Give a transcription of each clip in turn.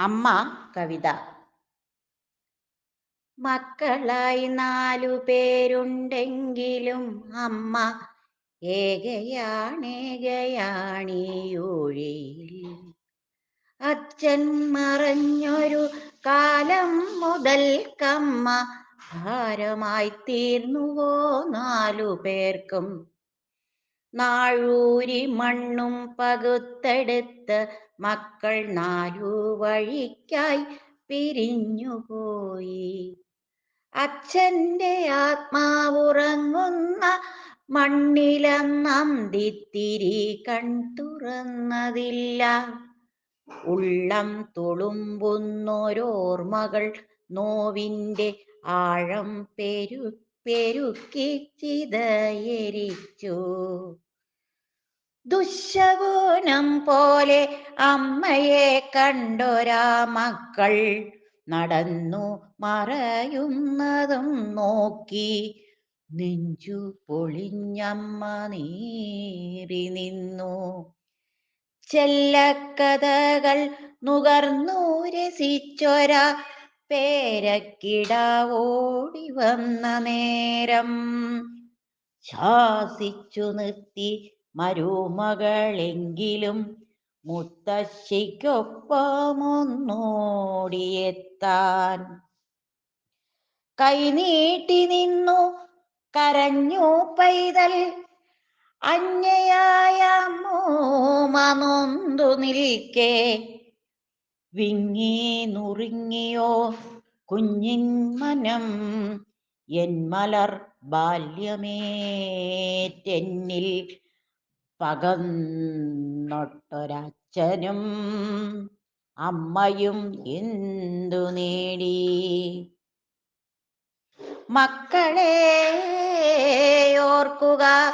അമ്മ കവിത. മക്കളായി നാലു പേരുണ്ടെങ്കിലും അമ്മ ഏകയാണേകയാണിയൂഴിയിൽ. അച്ഛൻ മറഞ്ഞൊരു കാലം മുതൽ കമ്മ ഭാരമായി തീർന്നുവോ നാലു പേർക്കും. നാഴൂരി മണ്ണും പകുത്തെടുത്ത് മക്കൾ നാലു വഴിക്കായി പിരിഞ്ഞുപോയി അച്ഛന്റെ ആത്മാവുറങ്ങുന്ന മണ്ണിലന്നന്തിത്തിരി കൺ തുറന്നതില്ല ഉള്ളം തുളുമ്പുന്നൊരോർമ്മകൾ നോവിന്റെ ആഴം പേരു ചിതയരിച്ചു ദുശകുനം പോലെ അമ്മയെ കണ്ടൊരാ മക്കൾ നടന്നു മറയുന്നതും നോക്കി. നെഞ്ചു പൊളിഞ്ഞമ്മ നീറി നിന്നു. ചെല്ലക്കഥകൾ നുകർന്നു രസിച്ചൊരാ പേരക്കിടാവോടി വന്ന നേരം ശാസിച്ചു നിർത്തി മരുമകളെങ്കിലും മുത്തശ്ശിക്കൊപ്പമൊന്നോടിയെത്താൻ. കൈനീട്ടി നിന്നു കരഞ്ഞു പൈതൽ അന്യയായ മോമനൊന്തു നിൽക്കേ വിങ്ങി നുറുങ്ങിയോ കുഞ്ഞിൻ മനം? എൻ മലർ ബാല്യമേറ്റെന്നിൽ പകന്നൊട്ടൊരച്ഛനും അമ്മയും എന്തു നേടി? മക്കളെ ഓർക്കുക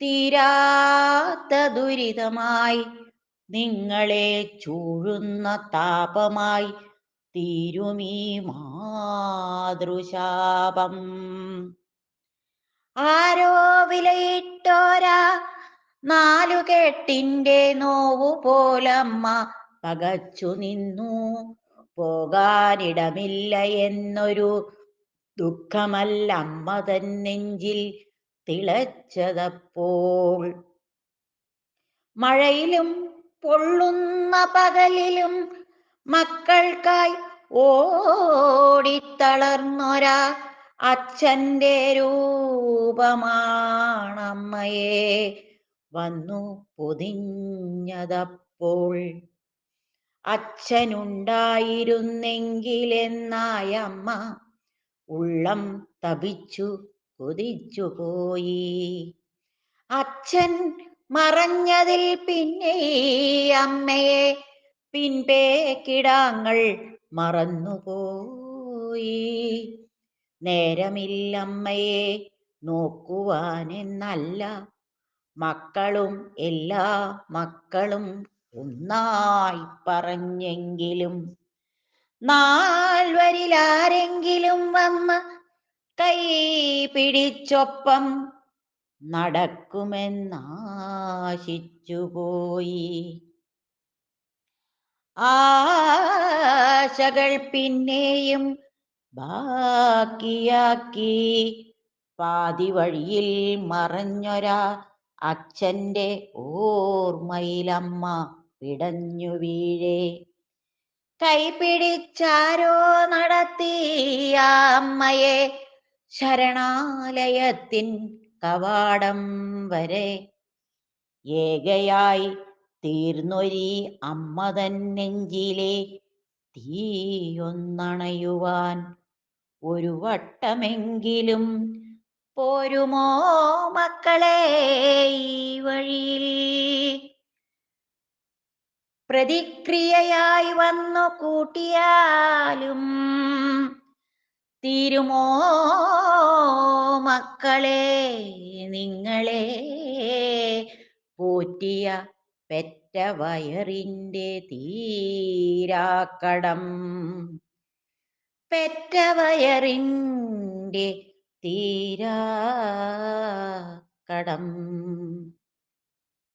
തീരാത്ത ദുരിതമായി നിങ്ങളെ ചൂഴുന്ന താപമായി തീരുമീ മാതൃശാപം. ആരോ വിലയിട്ടോരാ നാലുകെട്ടിന്റെ നോവു പോലമ്മ പകച്ചു നിന്നു. പോകാനിടമില്ല എന്നൊരു ദുഃഖമല്ല അമ്മ നെഞ്ചിൽ തിളച്ചതപ്പോൾ. മഴയിലും പൊള്ളുന്ന പകലിലും മക്കൾക്കായി ഓടിത്തളർന്നൊരാ അച്ഛന്റെ രൂപമാണമ്മയെ. വന്നു പൊതിഞ്ഞതപ്പോൾ അച്ഛനുണ്ടായിരുന്നെങ്കിലെന്നായമ്മ ഉള്ളം തപിച്ചു കൊതിച്ചു പോയി അച്ഛൻ മറഞ്ഞതിൽ പിന്നെ അമ്മയെ പിൻപേ കിടാങ്ങൾ മറന്നുപോയി. നേരമില്ലമ്മയെ നോക്കുവാനെന്നല്ല. മക്കളും എല്ലാ മക്കളും ഒന്നായി പറഞ്ഞെങ്കിലും നാൽവരിലാരെങ്കിലും വന്ന് കൈ പിടിച്ചൊപ്പം നടക്കുമെന്നാശിച്ചുപോയി. ആശകൾ പിന്നെയും ബാക്കിയാക്കി പാതി വഴിയിൽ മറഞ്ഞൊരാ അച്ഛന്റെ ഓർമ്മയിലമ്മ പിടഞ്ഞു വീഴേ. കൈപിടിച്ചാരോ നടത്തിയ അമ്മയെ ശരണാലയത്തിൻ കവാടം വരെ. ഏകയായി തീർന്നൊരി അമ്മ തന്നെഞ്ചിലെ തീയൊന്നണയുവാൻ ഒരു വട്ടമെങ്കിലും പോരുമോ മക്കളെ ഈ വഴിയിൽ? പ്രതിക്രിയയായി വന്നു കൂട്ടിയാലും തീരുമോ മക്കളെ നിങ്ങളെ? പോറ്റിയ പെറ്റ വയറിന്റെ തീരാക്കടം. പെറ്റ വയറിന്റെ തീരാക്കടം.